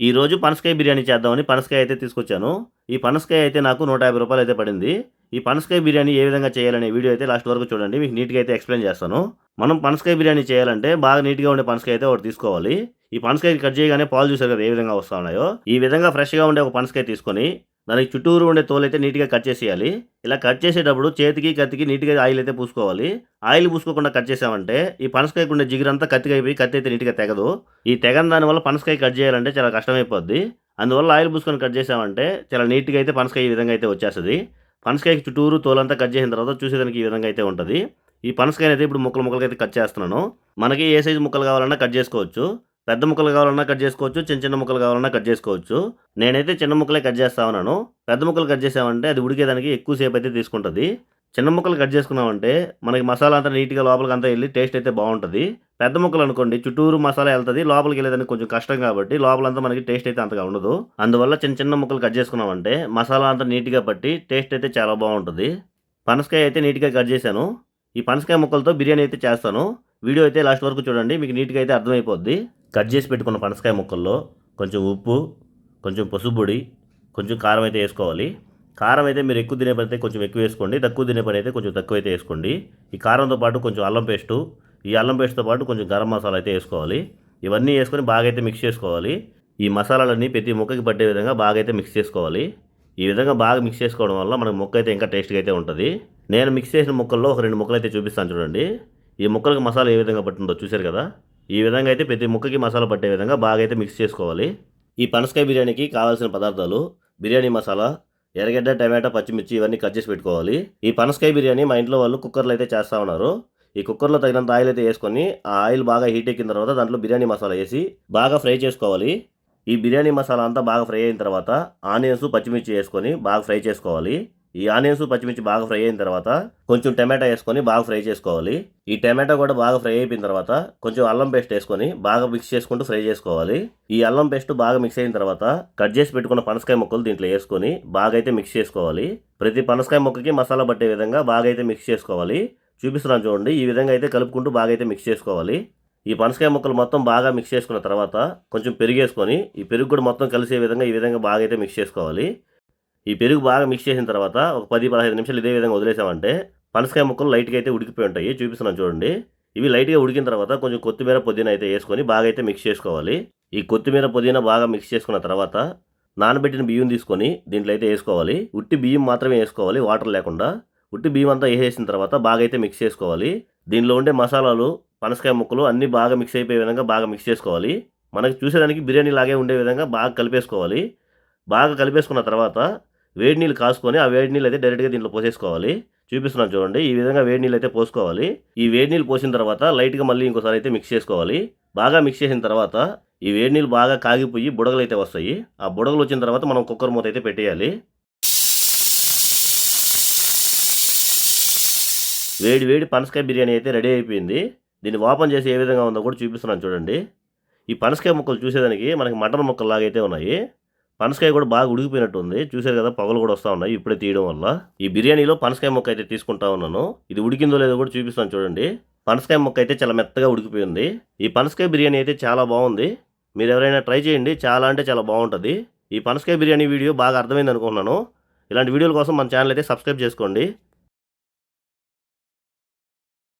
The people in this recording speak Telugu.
ఈరోజు పనసకాయ బిర్యానీ చేద్దామని పనసకాయ అయితే తీసుకొచ్చాను. ఈ పనసకాయ అయితే నాకు నూట యాభై రూపాయలు అయితే పడింది. ఈ పనసకాయ బిర్యానీ ఏ విధంగా చేయాలనే వీడియో అయితే లాస్ట్ వరకు చూడండి. మీకు నీట్గా అయితే ఎక్స్ప్లెయిన్ చేస్తాను. మనం పనసకాయ బిర్యానీ చేయాలంటే బాగా నీట్గా ఉండే పనసకాయ అయితే ఒకటి తీసుకోవాలి. ఈ పనసకాయ కట్ చేయగానే పాలు చూసారు కదా ఏ విధంగా వస్తా ఉన్నాయో. ఈ విధంగా ఫ్రెష్గా ఉండే ఒక పనసకాయ తీసుకొని దానికి చుట్టూరు ఉండే తోలు అయితే నీట్గా కట్ చేసేయాలి. ఇలా కట్ చేసేటప్పుడు చేతికి కత్తికి నీట్గా ఆయిల్ అయితే పూసుకోవాలి. ఆయిల్ పూసుకోకుండా కట్ చేసామంటే ఈ పనసకాయకు ఉండే జిగురంతా కత్తికి అయిపోయి కత్తి అయితే నీట్గా తెగదు. ఈ తెగని దానివల్ల పనసకాయ కట్ చేయాలంటే చాలా కష్టమైపోద్ది. అందువల్ల ఆయిల్ పూసుకొని కట్ చేసామంటే చాలా నీట్గా అయితే పనసకాయ ఈ విధంగా అయితే వచ్చేస్తుంది. పనసకాయకి చుట్టూరు తోలంతా కట్ చేసిన తర్వాత చూసేదానికి ఈ విధంగా అయితే ఉంటుంది. ఈ పనసకాయని అయితే ఇప్పుడు ముక్కలు ముక్కలకి అయితే కట్ చేస్తున్నాను. మనకి ఏ సైజు ముక్కలు కావాలన్నా కట్ చేసుకోవచ్చు. పెద్ద ముక్కలు కావాలన్నా కట్ చేసుకోవచ్చు చిన్న చిన్న ముక్కలు కావాలన్నా కట్ చేసుకోవచ్చు. నేనైతే చిన్న ముక్కలే కట్ చేస్తా ఉన్నాను. పెద్ద ముక్కలు కట్ చేసామంటే అది ఉడికేదానికి ఎక్కువసేపు అయితే తీసుకుంటుంది. చిన్న ముక్కలు కట్ చేసుకున్నామంటే మనకి మసాలా అంతా నీట్గా లోపలికి అంతా వెళ్ళి టేస్ట్ అయితే బాగుంటుంది. పెద్ద ముక్కలు అనుకోండి చుట్టూరు మసాలా వెళ్తుంది లోపలికి వెళ్ళేదానికి కొంచెం కష్టం కాబట్టి లోపలంతా మనకి టేస్ట్ అయితే అంతగా ఉండదు. అందువల్ల చిన్న చిన్న ముక్కలు కట్ చేసుకున్నామంటే మసాలా అంతా నీట్గా పట్టి టేస్ట్ అయితే చాలా బాగుంటుంది. పనసకాయ అయితే నీట్గా కట్ చేశాను. ఈ పనసకాయ ముక్కలతో బిర్యానీ అయితే చేస్తాను. వీడియో అయితే లాస్ట్ వరకు చూడండి మీకు నీట్గా అయితే అర్థమైపోద్ది. కట్ చేసి పెట్టుకున్న పనసకాయ ముక్కల్లో కొంచెం ఉప్పు కొంచెం పసుపొడి కొంచెం కారం అయితే వేసుకోవాలి. కారం అయితే మీరు ఎక్కువ తినే పని అయితే కొంచెం ఎక్కువ వేసుకోండి. తక్కువ తినే పని అయితే కొంచెం తక్కువ అయితే వేసుకోండి. ఈ కారంతో పాటు కొంచెం అల్లం పేస్టు ఈ అల్లం పేస్ట్తో పాటు కొంచెం గరం మసాలా అయితే వేసుకోవాలి. ఇవన్నీ వేసుకొని బాగా అయితే మిక్స్ చేసుకోవాలి. ఈ మసాలాలన్నీ ప్రతి ముక్కకి పట్టే విధంగా బాగా అయితే మిక్స్ చేసుకోవాలి. ఈ విధంగా బాగా మిక్స్ చేసుకోవడం వల్ల మనకి ముక్క అయితే ఇంకా టేస్ట్గా అయితే ఉంటుంది. నేను మిక్స్ చేసిన ముక్కల్లో ఒక రెండు ముక్కలు అయితే చూపిస్తాను చూడండి. ఈ ముక్కలకు మసాలా ఏ విధంగా పట్టిందో చూశారు కదా? ఈ విధంగా అయితే ప్రతి ముక్కకి మసాలా పట్టే విధంగా బాగా అయితే మిక్స్ చేసుకోవాలి. ఈ పనసకాయ బిర్యానీకి కావాల్సిన పదార్థాలు బిర్యానీ మసాలా ఎర్రగడ్డ టమాటా పచ్చిమిర్చి ఇవన్నీ కట్ చేసి పెట్టుకోవాలి. ఈ పనసకాయ బిర్యానీ మా ఇంట్లో వాళ్ళు కుక్కర్లో అయితే చేస్తూ ఉన్నారు. ఈ కుక్కర్లో తగినంత ఆయిల్ అయితే వేసుకొని ఆ ఆయిల్ బాగా హీట్ ఎక్కిన తర్వాత దాంట్లో బిర్యానీ మసాలా వేసి బాగా ఫ్రై చేసుకోవాలి. ఈ బిర్యానీ మసాలా అంతా బాగా ఫ్రై అయిన తర్వాత ఆనియన్స్ పచ్చిమిర్చి వేసుకొని బాగా ఫ్రై చేసుకోవాలి. ఈ ఆనియన్స్ పచ్చిమిర్చి బాగా ఫ్రై అయిన తర్వాత కొంచెం టమాటా వేసుకొని బాగా ఫ్రై చేసుకోవాలి. ఈ టమాటా కూడా బాగా ఫ్రై అయిపోయిన తర్వాత కొంచెం అల్లం పేస్ట్ వేసుకొని బాగా మిక్స్ చేసుకుంటూ ఫ్రై చేసుకోవాలి. ఈ అల్లం పేస్ట్ బాగా మిక్స్ అయిన తర్వాత కట్ చేసి పెట్టుకున్న పనసకాయ ముక్కలు దీంట్లో వేసుకొని బాగా అయితే మిక్స్ చేసుకోవాలి. ప్రతి పనసకాయ ముక్కకి మసాలా పట్టే విధంగా బాగా అయితే మిక్స్ చేసుకోవాలి. చూపిస్తున్నాను చూడండి ఈ విధంగా అయితే కలుపుకుంటూ బాగా అయితే మిక్స్ చేసుకోవాలి. ఈ పనసకాయ ముక్కలు మొత్తం బాగా మిక్స్ చేసుకున్న తర్వాత కొంచెం పెరిగేసుకొని ఈ పెరుగు కూడా మొత్తం కలిసే విధంగా ఈ విధంగా బాగా అయితే మిక్స్ చేసుకోవాలి. ఈ పెరుగు బాగా మిక్స్ చేసిన తర్వాత ఒక పది పదహైదు నిమిషాలు ఇదే విధంగా వదిలేసామంటే పనసకాయ ముక్కలు లైట్గా అయితే ఉడికిపోయి ఉంటాయి. చూపిస్తున్నాను చూడండి. ఇవి లైట్గా ఉడికిన తర్వాత కొంచెం కొత్తిమీర పుదీనా అయితే వేసుకొని బాగా అయితే మిక్స్ చేసుకోవాలి. ఈ కొత్తిమీర పుదీనా బాగా మిక్స్ చేసుకున్న తర్వాత నానబెట్టిన బియ్యం తీసుకొని దీంట్లో అయితే వేసుకోవాలి. ఉట్టి బియ్యం మాత్రమే వేసుకోవాలి వాటర్ లేకుండా. ఉట్టి బియ్యం అంతా వేసేసిన తర్వాత బాగా అయితే మిక్స్ చేసుకోవాలి. దీనిలో ఉండే మసాలాలు పనసకాయ ముక్కలు అన్నీ బాగా మిక్స్ అయిపోయే విధంగా బాగా మిక్స్ చేసుకోవాలి. మనకి చూసేదానికి బిర్యానీ లాగే ఉండే విధంగా బాగా కలిపేసుకోవాలి. బాగా కలిపేసుకున్న తర్వాత వేడి నీళ్ళు కాసుకొని ఆ వేడి నీళ్ళు అయితే డైరెక్ట్గా దీంట్లో పోసేసుకోవాలి. చూపిస్తున్నాను చూడండి. ఈ విధంగా వేడి నీళ్ళు అయితే పోసుకోవాలి. ఈ వేడి నీళ్ళు పోసిన తర్వాత లైట్గా మళ్ళీ ఇంకోసారి అయితే మిక్స్ చేసుకోవాలి. బాగా మిక్స్ చేసిన తర్వాత ఈ వేడి నీళ్ళు బాగా కాగిపోయి బుడగలు అయితే వస్తాయి. ఆ బుడగలు వచ్చిన తర్వాత మనం కుక్కర్ మూత అయితే పెట్టేయాలి. వేడి వేడి పనసకాయ బిర్యానీ అయితే రెడీ అయిపోయింది. దీన్ని ఓపెన్ చేసి ఏ విధంగా ఉందో కూడా చూపిస్తున్నాను చూడండి. ఈ పనసకాయ ముక్కలు చూసేదానికి మనకి మటన్ ముక్కలు లాగా అయితే ఉన్నాయి. పనసకాయ కూడా బాగా ఉడికిపోయినట్టు ఉంది చూసారు కదా పగలు కూడా వస్తూ ఉన్నాయి ఇప్పుడే తీయడం వల్ల. ఈ బిర్యానీలో పనసకాయ ముక్క అయితే తీసుకుంటా ఉన్నాను. ఇది ఉడికిందో లేదో కూడా చూపిస్తాను చూడండి. పనసకాయ ముక్క అయితే చాలా మెత్తగా ఉడికిపోయింది ఈ పనసకాయ బిర్యానీ అయితే చాలా బాగుంది. మీరు ఎవరైనా ట్రై చేయండి. చాలా అంటే చాలా బాగుంటుంది. ఈ పనసకాయ బిర్యానీ వీడియో బాగా అర్థమైంది అనుకుంటున్నాను. ఇలాంటి వీడియోల కోసం మన ఛానల్ అయితే సబ్స్క్రైబ్ చేసుకోండి.